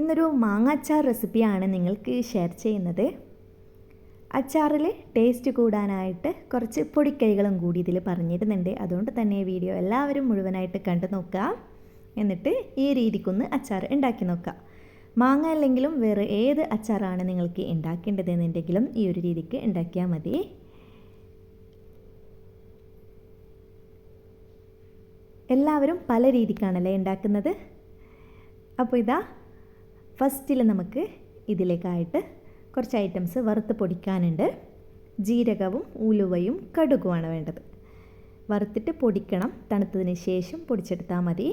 ഇന്നൊരു മാങ്ങ അച്ചാർ റെസിപ്പിയാണ് നിങ്ങൾക്ക് ഷെയർ ചെയ്യുന്നത്. അച്ചാറിൽ ടേസ്റ്റ് കൂടാനായിട്ട് കുറച്ച് പൊടിക്കൈകളും കൂടി ഇതിൽ പറഞ്ഞിരുന്നുണ്ട്. അതുകൊണ്ട് തന്നെ വീഡിയോ എല്ലാവരും മുഴുവനായിട്ട് കണ്ടു നോക്കുക. എന്നിട്ട് ഈ രീതിക്കൊന്ന് അച്ചാർ ഉണ്ടാക്കി നോക്കുക. മാങ്ങ അല്ലെങ്കിലും വേറെ ഏത് അച്ചാറാണ് നിങ്ങൾക്ക് ഉണ്ടാക്കേണ്ടതെന്നുണ്ടെങ്കിലും ഈ ഒരു രീതിക്ക് ഉണ്ടാക്കിയാൽ മതി. എല്ലാവരും പല രീതിക്കാണല്ലേ ഉണ്ടാക്കുന്നത്? അപ്പോൾ ഇതാ ഫസ്റ്റിൽ നമുക്ക് ഇതിലേക്കായിട്ട് കുറച്ച് ഐറ്റംസ് വറുത്ത് പൊടിക്കാനുണ്ട്. ജീരകവും ഉലുവയും കടുകുമാണ് വേണ്ടത്. വറുത്തിട്ട് പൊടിക്കണം. തണുത്തതിന് ശേഷം പൊടിച്ചെടുത്താൽ മതി.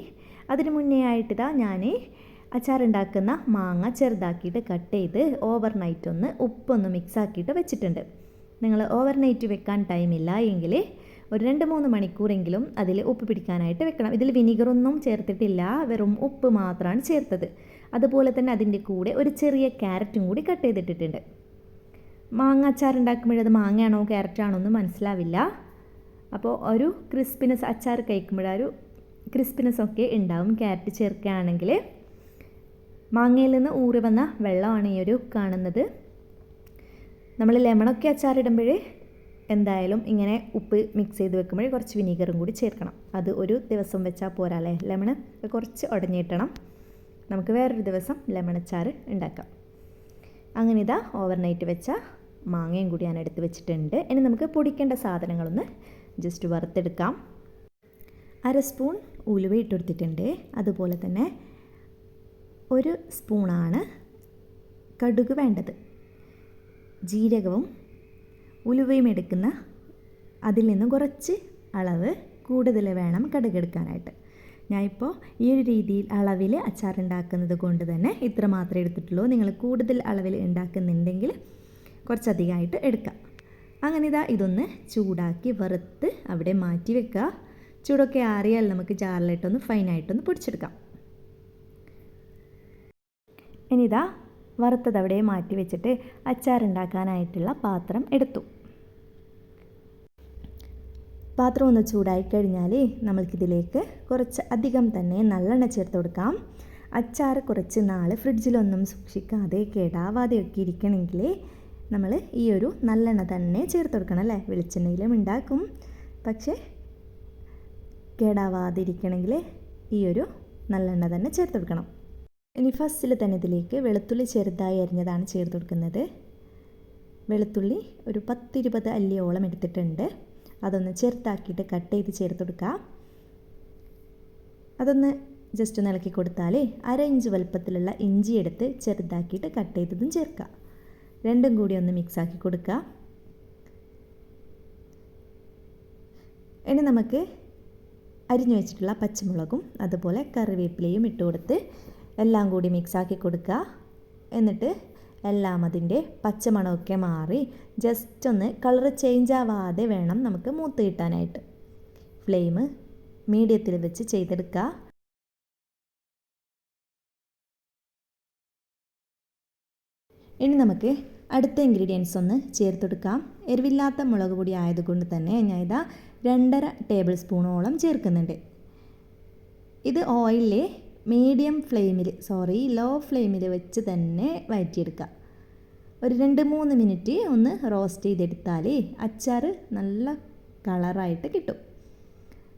അതിന് മുന്നേ ആയിട്ടിതാ ഞാൻ അച്ചാറുണ്ടാക്കുന്ന മാങ്ങ ചെറുതാക്കിയിട്ട് കട്ട് ചെയ്ത് ഓവർ നൈറ്റ് ഒന്ന് ഉപ്പൊന്ന് മിക്സാക്കിയിട്ട് വെച്ചിട്ടുണ്ട്. നിങ്ങൾ ഓവർ നൈറ്റ് വെക്കാൻ ടൈമില്ല എങ്കിൽ ഒരു രണ്ട് മൂന്ന് മണിക്കൂറെങ്കിലും അതിൽ ഉപ്പ് പിടിക്കാനായിട്ട് വെക്കണം. ഇതിൽ വിനീഗറൊന്നും ചേർത്തിട്ടില്ല. വെറും ഉപ്പ് മാത്രമാണ് ചേർത്തത്. അതുപോലെ തന്നെ അതിന്റെ കൂടെ ഒരു ചെറിയ ക്യാരറ്റും കൂടി കട്ട് ചെയ്തിട്ടിട്ടുണ്ട്. മാങ്ങ അച്ചാർ ഉണ്ടാക്കുമ്പോഴത് മാങ്ങയാണോ ക്യാരറ്റാണോ എന്ന് മനസ്സിലാവില്ല. അപ്പോൾ ഒരു ക്രിസ്പിനെസ് അച്ചാർ കഴിക്കുമ്പോഴൊരു ക്രിസ്പിനെസ് ഒക്കെ ഉണ്ടാവും. ക്യാരറ്റ് ചേർക്കുകയാണെങ്കിൽ മാങ്ങയിൽ നിന്ന് ഊറി വന്ന വെള്ളമാണ് ഈ ഒരു കാണുന്നത്. നമ്മൾ ലെമണൊക്കെ അച്ചാറിടുമ്പോൾ എന്തായാലും ഇങ്ങനെ ഉപ്പ് മിക്സ് ചെയ്ത് വെക്കുമ്പോൾ കുറച്ച് വിനീഗറും കൂടി ചേർക്കണം. അത് ഒരു ദിവസം വെച്ചാൽ പോരാല്ലേ? ലെമൺ കുറച്ച് ഉടഞ്ഞിട്ടണം നമുക്ക് വേറൊരു ദിവസം ലെമൺ അച്ചാർ ഉണ്ടാക്കാം. അങ്ങനെ ഇതാ ഓവർനൈറ്റ് വെച്ച മാങ്ങയും കൂടി ഞാൻ എടുത്ത് വെച്ചിട്ടുണ്ട്. ഇനി നമുക്ക് പൊടിക്കേണ്ട സാധനങ്ങളൊന്ന് ജസ്റ്റ് വറുത്തെടുക്കാം. അര സ്പൂൺ ഉലുവ ഇട്ടെടുത്തിട്ടുണ്ട് അതുപോലെ തന്നെ ഒരു സ്പൂണാണ് കടുക് വേണ്ടത്. ജീരകവും ഉലുവയും എടുക്കുന്ന അതിൽ നിന്ന് കുറച്ച് അളവ് കൂടുതൽ വേണം കടുകെടുക്കാനായിട്ട്. ഞാനിപ്പോൾ ഈ ഒരു രീതിയിൽ അളവിൽ അച്ചാർ ഉണ്ടാക്കുന്നത് കൊണ്ട് തന്നെ ഇത്ര മാത്രമേ എടുത്തിട്ടുള്ളൂ. നിങ്ങൾ കൂടുതൽ അളവിൽ ഉണ്ടാക്കുന്നുണ്ടെങ്കിൽ കുറച്ചധികമായിട്ട് എടുക്കാം. അങ്ങനെ ഇതാ ഇതൊന്ന് ചൂടാക്കി വറുത്ത് അവിടെ മാറ്റി വെക്കുക. ചൂടൊക്കെ ആറിയാൽ നമുക്ക് ജാറിലിട്ടൊന്ന് ഫൈനായിട്ടൊന്ന് പൊടിച്ചെടുക്കാം. ഇനിതാ വറുത്തത് അവിടെ മാറ്റി വെച്ചിട്ട് അച്ചാർ ഉണ്ടാക്കാനായിട്ടുള്ള പാത്രം എടുത്തു. പാത്രം ഒന്ന് ചൂടായി കഴിഞ്ഞാൽ നമ്മൾക്കിതിലേക്ക് കുറച്ച് അധികം തന്നെ നല്ലെണ്ണ ചേർത്ത് കൊടുക്കാം. അച്ചാർ കുറച്ച് നാൾ ഫ്രിഡ്ജിലൊന്നും സൂക്ഷിക്കാതെ കേടാവാതെ ഒക്കെ ഇരിക്കണമെങ്കിൽ നമ്മൾ ഈ ഒരു നല്ലെണ്ണ തന്നെ ചേർത്ത് കൊടുക്കണം അല്ലേ? വെളിച്ചെണ്ണയിലും ഉണ്ടാക്കും. പക്ഷേ കേടാവാതിരിക്കണമെങ്കിൽ ഈ ഒരു നല്ലെണ്ണ തന്നെ ചേർത്ത് കൊടുക്കണം. ഇനി ഫസ്റ്റിൽ തന്നെ ഇതിലേക്ക് വെളുത്തുള്ളി ചെറുതായി അരിഞ്ഞതാണ് ചേർത്ത് കൊടുക്കുന്നത്. വെളുത്തുള്ളി ഒരു പത്തിരുപത് അല്ലിയോളം എടുത്തിട്ടുണ്ട്. അതൊന്ന് ചെറുതാക്കിയിട്ട് കട്ട് ചെയ്ത് ചേർത്ത് കൊടുക്കുക. അതൊന്ന് ജസ്റ്റ് ഒന്ന് ഇളക്കി കൊടുത്താൽ അര ഇഞ്ച് വലുപ്പത്തിലുള്ള ഇഞ്ചി എടുത്ത് ചെറുതാക്കിയിട്ട് കട്ട് ചെയ്തതും ചേർക്കുക. രണ്ടും കൂടി ഒന്ന് മിക്സാക്കി കൊടുക്കുക. ഇനി നമുക്ക് അരിഞ്ഞു വെച്ചിട്ടുള്ള പച്ചമുളകും അതുപോലെ കറിവേപ്പിലയും ഇട്ട് കൊടുത്ത് എല്ലാം കൂടി മിക്സാക്കി കൊടുക്കുക. എന്നിട്ട് എല്ലാം അതിന്റെ പച്ചമണമൊക്കെ മാറി ജസ്റ്റ് ഒന്ന് കളർ ചേഞ്ച് ആവാതെ വേണം നമുക്ക് മൂത്ത് കിട്ടാനായിട്ട്. ഫ്ലെയിം മീഡിയത്തിൽ വെച്ച് ചെയ്തെടുക്കുക. ഇനി നമുക്ക് അടുത്ത ഇൻഗ്രീഡിയൻസ് ഒന്ന് ചേർത്തെടുക്കാം. എരിവില്ലാത്ത മുളക് പൊടി ആയതുകൊണ്ട് തന്നെ ഞാൻ ഇതാ രണ്ടര ടേബിൾ സ്പൂണോളം ചേർക്കുന്നുണ്ട്. ഇത് ഓയിലിൽ മീഡിയം ഫ്ലെയിമിൽ സോറി ലോ ഫ്ലെയിമിൽ വെച്ച് തന്നെ വഴറ്റിയെടുക്കുക ഒരു രണ്ട് മൂന്ന് മിനിറ്റ് ഒന്ന് റോസ്റ്റ് ചെയ്തെടുത്താൽ അച്ചാർ നല്ല കളറായിട്ട് കിട്ടും.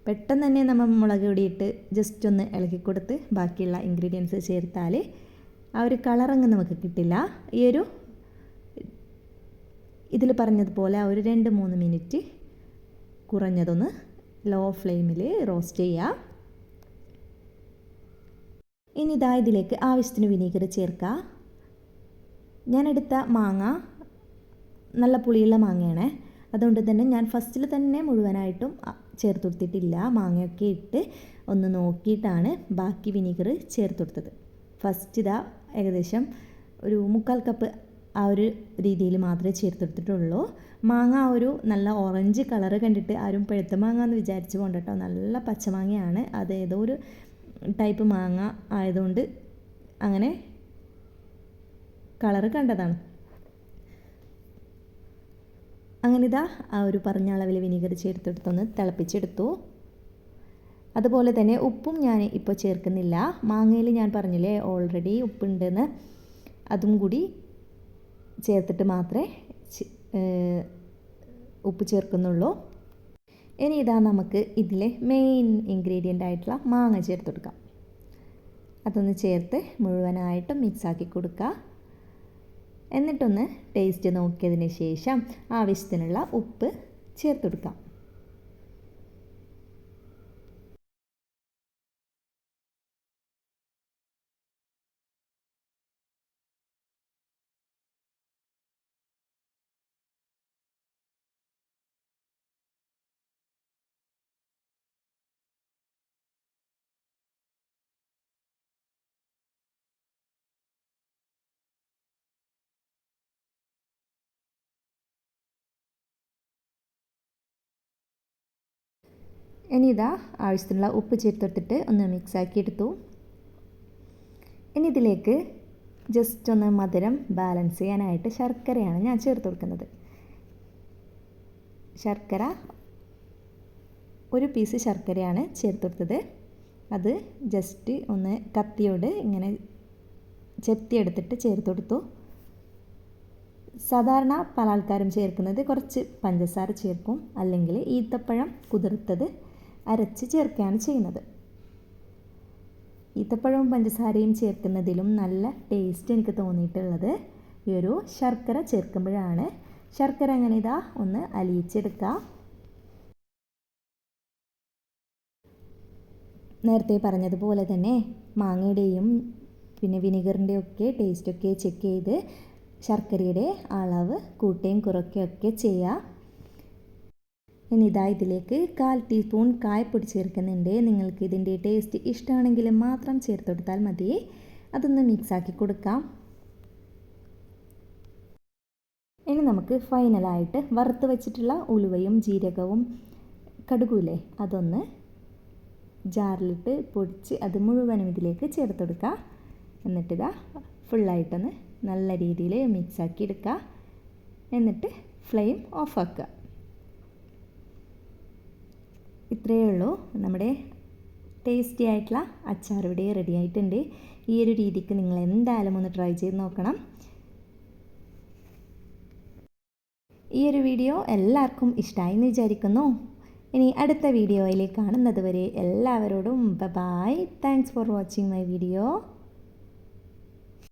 പെട്ടെന്ന് തന്നെ നമ്മൾ മുളക് പൊടിയിട്ട് ജസ്റ്റ് ഒന്ന് ഇളക്കി കൊടുത്ത് ബാക്കിയുള്ള ഇൻഗ്രീഡിയൻസ് ചേർത്താൽ ആ ഒരു കളറങ്ങ് നമുക്ക് കിട്ടില്ല. ഈ ഒരു ഇതിൽ പറഞ്ഞതുപോലെ ആ ഒരു രണ്ട് മൂന്ന് മിനിറ്റ് കുറഞ്ഞതൊന്ന് ലോ ഫ്ലെയിമിൽ റോസ്റ്റ് ചെയ്യുക ഇനി ഇതാ ഇതിലേക്ക് ആവശ്യത്തിന് വിനീഗർ ചേർക്കുക ഞാനെടുത്ത മാങ്ങ നല്ല പുളിയുള്ള മാങ്ങയാണ്. അതുകൊണ്ട് തന്നെ ഞാൻ ഫസ്റ്റിൽ തന്നെ മുഴുവനായിട്ടും ചേർത്ത് കൊടുത്തിട്ടില്ല. മാങ്ങയൊക്കെ ഇട്ട് ഒന്ന് നോക്കിയിട്ടാണ് ബാക്കി വിനീഗർ ചേർത്ത് കൊടുത്തത്. ഫസ്റ്റ് ഇതാ ഏകദേശം ഒരു മുക്കാൽ കപ്പ് ആ ഒരു രീതിയിൽ മാത്രമേ ചേർത്തെടുത്തിട്ടുള്ളൂ മാങ്ങ ആ ഒരു നല്ല ഓറഞ്ച് കളറ് കണ്ടിട്ട് ആരും പഴുത്ത മാങ്ങ എന്ന് വിചാരിച്ച് കൊണ്ടിട്ടോ നല്ല പച്ചമാങ്ങയാണ്. അത് ഏതോ ഒരു ടൈപ്പ് മാങ്ങ ആയതുകൊണ്ട് അങ്ങനെ കളറ് കണ്ടതാണ്. അങ്ങനെ ഇതാ ആ ഒരു പറഞ്ഞ അളവിൽ വിനീഗർ ചേർത്തെടുത്തൊന്ന് തിളപ്പിച്ചെടുത്തു. അതുപോലെ തന്നെ ഉപ്പും ഞാൻ ഇപ്പോൾ ചേർക്കുന്നില്ല. മാങ്ങയിൽ ഞാൻ പറഞ്ഞില്ലേ ഓൾറെഡി ഉപ്പുണ്ടെന്ന്. അതും കൂടി ചേർത്തിട്ട് മാത്രമേ ഉപ്പ് ചേർക്കുന്നുള്ളൂ. ഇനി ഇതാ നമുക്ക് ഇതിലെ മെയിൻ ഇൻഗ്രീഡിയന്റ് ആയിട്ടുള്ള മാങ്ങ ചേർത്ത് കൊടുക്കാം അതൊന്ന് ചേർത്ത് മുഴുവനായിട്ടും മിക്സാക്കി കൊടുക്കുക. എന്നിട്ടൊന്ന് ടേസ്റ്റ് നോക്കിയതിന് ശേഷം ആവശ്യത്തിനുള്ള ഉപ്പ് ചേർത്ത് കൊടുക്കാം ഇനി ഇതാ ആവശ്യത്തിനുള്ള ഉപ്പ് ചേർത്തെടുത്തിട്ട് ഒന്ന് മിക്സാക്കി എടുത്തു. ഇനി ഇതിലേക്ക് ജസ്റ്റ് ഒന്ന് മധുരം ബാലൻസ് ചെയ്യാനായിട്ട് ശർക്കരയാണ് ഞാൻ ചേർത്ത് കൊടുക്കുന്നത്. ശർക്കര ഒരു പീസ് ശർക്കരയാണ് ചേർത്ത് കൊടുത്തത്. അത് ജസ്റ്റ് ഒന്ന് കത്തിയോട് ഇങ്ങനെ ചെത്തിയെടുത്തിട്ട് ചേർത്ത് കൊടുത്തു. സാധാരണ പല ആൾക്കാരും ചേർക്കുന്നത് കുറച്ച് പഞ്ചസാര ചേർക്കും അല്ലെങ്കിൽ ഈത്തപ്പഴം കുതിർത്തത് അരച്ച് ചേർക്കുകയാണ് ചെയ്യുന്നത്. ഈത്തപ്പഴവും പഞ്ചസാരയും ചേർക്കുന്നതിലും നല്ല ടേസ്റ്റ് എനിക്ക് തോന്നിയിട്ടുള്ളത് ഈ ഒരു ശർക്കര ചേർക്കുമ്പോഴാണ്. ശർക്കര അങ്ങനെ ഇതാ ഒന്ന് അലിയിച്ചെടുക്കുക നേരത്തെ പറഞ്ഞതുപോലെ തന്നെ മാങ്ങയുടെയും പിന്നെ വിനിഗറിന്റെയും ഒക്കെ ടേസ്റ്റൊക്കെ ചെക്ക് ചെയ്ത് ശർക്കരയുടെ അളവ് കൂട്ടുകയും കുറയ്ക്കുകയൊക്കെ ചെയ്യുക ഇനി ഇതാ ഇതിലേക്ക് കാൽ ടീസ്പൂൺ കായപ്പൊടി ചേർക്കുന്നുണ്ട്. നിങ്ങൾക്ക് ഇതിന്റെ ടേസ്റ്റ് ഇഷ്ടമാണെങ്കിൽ മാത്രം ചേർത്ത് കൊടുത്താൽ മതി. അതൊന്ന് മിക്സാക്കി കൊടുക്കാം. ഇനി നമുക്ക് ഫൈനലായിട്ട് വറുത്ത് വെച്ചിട്ടുള്ള ഉലുവയും ജീരകവും കടുകൂലേ അതൊന്ന് ജാറിലിട്ട് പൊടിച്ച് അത് മുഴുവനും ഇതിലേക്ക് ചേർത്ത് കൊടുക്കുക എന്നിട്ടിതാ ഫുള്ളായിട്ടൊന്ന് നല്ല രീതിയിൽ മിക്സാക്കി എടുക്കുക എന്നിട്ട് ഫ്ലെയിം ഓഫാക്കുക ഇത്രയേ ഉള്ളൂ. നമ്മുടെ ടേസ്റ്റി ആയിട്ടുള്ള അച്ചാർ ഇവിടെ റെഡി ആയിട്ടുണ്ട്. ഈ ഒരു രീതിക്ക് നിങ്ങൾ എന്തായാലും ഒന്ന് ട്രൈ ചെയ്ത് നോക്കണം. ഈ ഒരു വീഡിയോ എല്ലാവർക്കും ഇഷ്ടമായി എന്ന് വിചാരിക്കുന്നു. ഇനി അടുത്ത വീഡിയോയിൽ കാണുന്നത് വരെ എല്ലാവരോടും bye thanks for watching my video